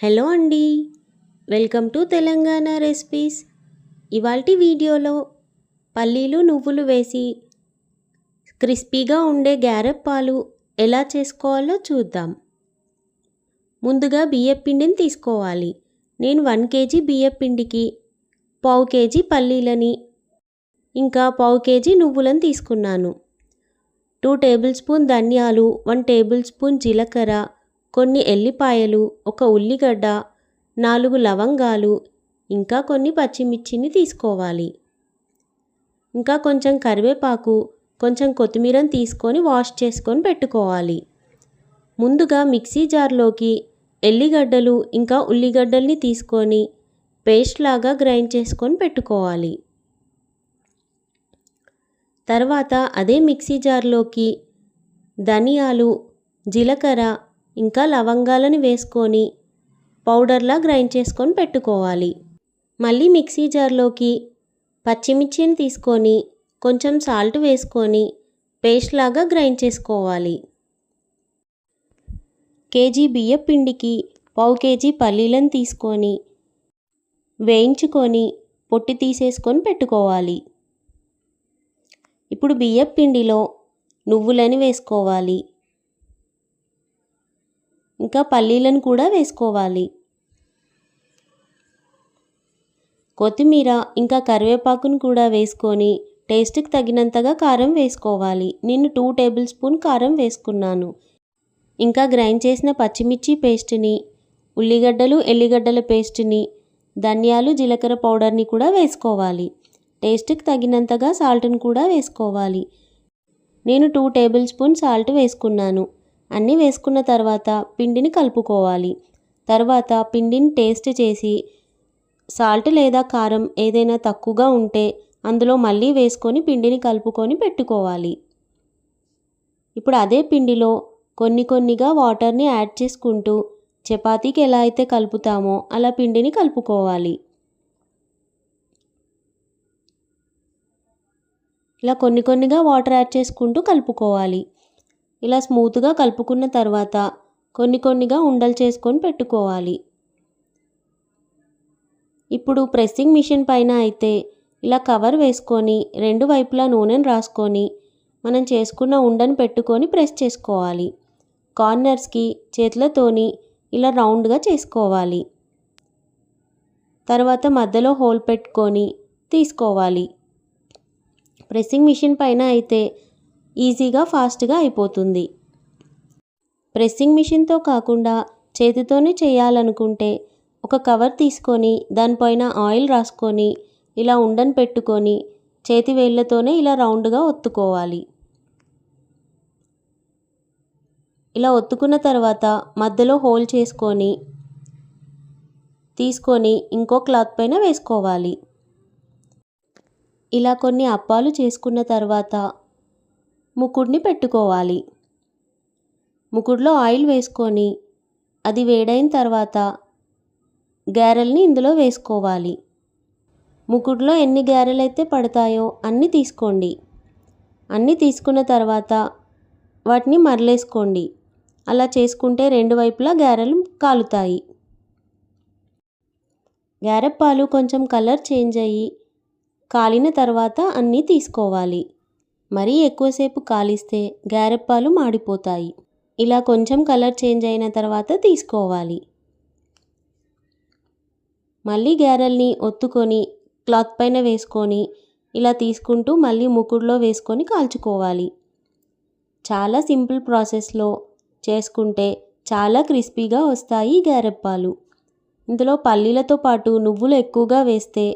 Hello అండి. Welcome to Telangana recipes. ఇవాల్టి వీడియోలో పల్లీలు నువ్వులు వేసి క్రిస్పీగా ఉండే గ్యారెప్పాలు ఎలా చేసుకోవాలో చూద్దాం. ముందుగా బియ్యపిండిని తీసుకోవాలి. నేను వన్ కేజీ బియ్యపిండికి పావు కేజీ పల్లీలని ఇంకా పావు కేజీ నువ్వులను తీసుకున్నాను. టూ టేబుల్ స్పూన్ ధనియాలు వన్ టేబుల్ స్పూన్ జీలకర్ర కొన్ని ఎల్లిపాయలు ఒక ఉల్లిగడ్డ నాలుగు లవంగాలు ఇంకా కొన్ని పచ్చిమిర్చిని తీసుకోవాలి. ఇంకా కొంచెం కరివేపాకు కొంచెం కొత్తిమీరని తీసుకొని వాష్ చేసుకొని పెట్టుకోవాలి. ముందుగా మిక్సీ జార్లోకి ఎల్లిగడ్డలు ఇంకా ఉల్లిగడ్డల్ని తీసుకొని పేస్ట్ లాగా గ్రైండ్ చేసుకొని పెట్టుకోవాలి. తర్వాత అదే మిక్సీ జార్లోకి ధనియాలు జీలకర్ర ఇంకా లవంగాలను వేసుకొని పౌడర్లా గ్రైండ్ చేసుకొని పెట్టుకోవాలి. మళ్ళీ మిక్సీ జార్లోకి పచ్చిమిర్చిని తీసుకొని కొంచెం సాల్ట్ వేసుకొని పేస్ట్ లాగా గ్రైండ్ చేసుకోవాలి. కేజీ బియ్యం పిండికి పావు కేజీ పల్లీలను తీసుకొని వేయించుకొని పొట్టి తీసేసుకొని పెట్టుకోవాలి. ఇప్పుడు బియ్యం పిండిలో నువ్వులని వేసుకోవాలి. ఇంకా పల్లీలను కూడా వేసుకోవాలి. కొత్తిమీర ఇంకా కరివేపాకును కూడా వేసుకొని టేస్ట్కి తగినంతగా కారం వేసుకోవాలి. నేను టూ టేబుల్ స్పూన్ కారం వేసుకున్నాను. ఇంకా గ్రైండ్ చేసిన పచ్చిమిర్చి పేస్ట్ని ఉల్లిగడ్డలు ఎల్లిగడ్డల పేస్ట్ని ధనియాలు జీలకర్ర పౌడర్ని కూడా వేసుకోవాలి. టేస్ట్కి తగినంతగా సాల్ట్ని కూడా వేసుకోవాలి. నేను టూ టేబుల్ స్పూన్ సాల్ట్ వేసుకున్నాను. అన్నీ వేసుకున్న తర్వాత పిండిని కలుపుకోవాలి. తర్వాత పిండిని టేస్ట్ చేసి సాల్ట్ లేదా కారం ఏదైనా తక్కువగా ఉంటే అందులో మళ్ళీ వేసుకొని పిండిని కలుపుకొని పెట్టుకోవాలి. ఇప్పుడు అదే పిండిలో కొన్ని కొన్నిగా వాటర్ని యాడ్ చేసుకుంటూ చపాతీకి ఎలా అయితే కలుపుతామో అలా పిండిని కలుపుకోవాలి. ఇలా కొన్ని కొన్నిగా వాటర్ యాడ్ చేసుకుంటూ కలుపుకోవాలి. ఇలా స్మూత్గా కలుపుకున్న తర్వాత కొన్ని కొన్నిగా ఉండలు చేసుకొని పెట్టుకోవాలి. ఇప్పుడు ప్రెస్సింగ్ మిషన్ పైన అయితే ఇలా కవర్ వేసుకొని రెండు వైపులా నూనెను రాసుకొని మనం చేసుకున్న ఉండను పెట్టుకొని ప్రెస్ చేసుకోవాలి. కార్నర్స్కి చేతులతోని ఇలా రౌండ్గా చేసుకోవాలి. తర్వాత మధ్యలో హోల్ పెట్టుకొని తీసుకోవాలి. ప్రెస్సింగ్ మిషన్ పైన అయితే ఈజీగా ఫాస్ట్గా అయిపోతుంది. ప్రెస్సింగ్ మిషన్తో కాకుండా చేతితోనే చేయాలనుకుంటే ఒక కవర్ తీసుకొని దానిపైన ఆయిల్ రాసుకొని ఇలా ఉండని పెట్టుకొని చేతి వేళ్ళతోనే ఇలా రౌండ్గా ఒత్తుకోవాలి. ఇలా ఒత్తుకున్న తర్వాత మధ్యలో హోల్ చేసుకొని తీసుకొని ఇంకో క్లాత్ పైన వేసుకోవాలి. ఇలా కొన్ని అప్పాలు చేసుకున్న తర్వాత ముకుడిని పెట్టుకోవాలి. ముకుడులో ఆయిల్ వేసుకొని అది వేడైన తర్వాత గారెల్ని ఇందులో వేసుకోవాలి. ముకుడులో ఎన్ని గారెలు అయితే పడతాయో అన్నీ తీసుకోండి. అన్నీ తీసుకున్న తర్వాత వాటిని మరలేసుకోండి. అలా చేసుకుంటే రెండు వైపులా గారెలు కాలుతాయి. గారెప్పాలు కొంచెం కలర్ చేంజ్ అయ్యి కాలిన తర్వాత అన్నీ తీసుకోవాలి. మరీ ఎక్కువసేపు కాలిస్తే గారెప్పాలు మాడిపోతాయి. ఇలా కొంచెం కలర్ చేంజ్ అయిన తర్వాత తీసుకోవాలి. మళ్ళీ గారెల్ని ఒత్తుకొని క్లాత్ పైన వేసుకొని ఇలా తీసుకుంటూ మళ్ళీ ముకుడులో వేసుకొని కాల్చుకోవాలి. చాలా సింపుల్ ప్రాసెస్లో చేసుకుంటే చాలా క్రిస్పీగా వస్తాయి గారెప్పాలు. ఇందులో పల్లీలతో పాటు నువ్వులు ఎక్కువగా వేస్తే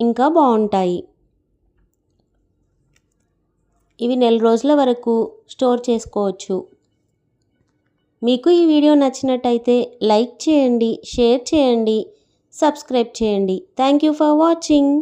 ఇంకా బాగుంటాయి. ఇవి నెల రోజుల వరకు స్టోర్ చేసుకోవచ్చు. మీకు ఈ వీడియో నచ్చినట్టయితే లైక్ చేయండి షేర్ చేయండి సబ్స్క్రైబ్ చేయండి. Thank you for watching.